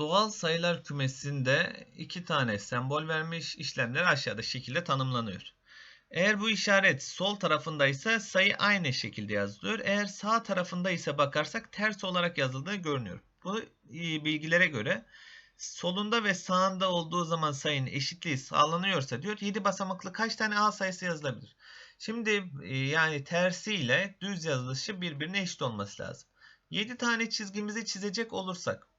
Doğal sayılar kümesinde iki tane sembol vermiş işlemler aşağıda şekilde tanımlanıyor. Eğer bu işaret sol tarafındaysa sayı aynı şekilde yazılıyor. Eğer sağ tarafında ise bakarsak ters olarak yazıldığı görünüyor. Bu e, bilgilere göre solunda ve sağında olduğu zaman sayının eşitliği sağlanıyorsa diyor 7 basamaklı kaç tane A sayısı yazılabilir? Şimdi e, yani tersiyle düz yazılışı birbirine eşit olması lazım. 7 tane çizgimizi çizecek olursak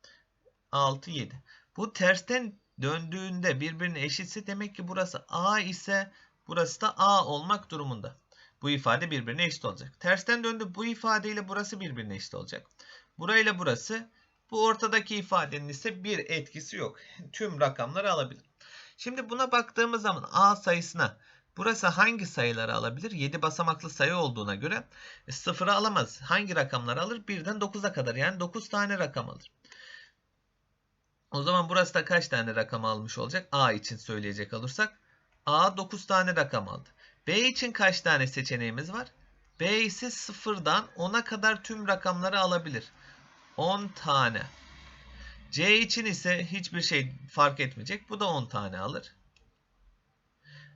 6 7. Bu tersten döndüğünde birbirine eşitse demek ki burası A ise burası da A olmak durumunda. Bu ifade birbirine eşit olacak. Tersten döndü bu ifadeyle burası birbirine eşit olacak. Burayla burası bu ortadaki ifadenin ise bir etkisi yok. Tüm rakamları alabilir. Şimdi buna baktığımız zaman A sayısına burası hangi sayıları alabilir? 7 basamaklı sayı olduğuna göre e, sıfırı alamaz. Hangi rakamları alır? 1'den 9'a kadar yani 9 tane rakam alır. O zaman burası da kaç tane rakam almış olacak? A için söyleyecek olursak. A 9 tane rakam aldı. B için kaç tane seçeneğimiz var? B ise 0'dan 10'a kadar tüm rakamları alabilir. 10 tane. C için ise hiçbir şey fark etmeyecek. Bu da 10 tane alır.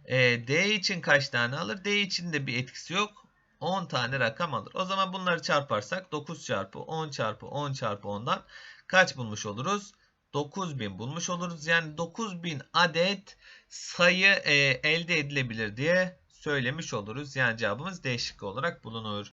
E, D için kaç tane alır? D için de bir etkisi yok. 10 tane rakam alır. O zaman bunları çarparsak 9 çarpı 10 çarpı 10 çarpı 10'dan kaç bulmuş oluruz? 9000 bulmuş oluruz. Yani 9000 adet sayı e, elde edilebilir diye söylemiş oluruz. Yani cevabımız D şıkkı olarak bulunur.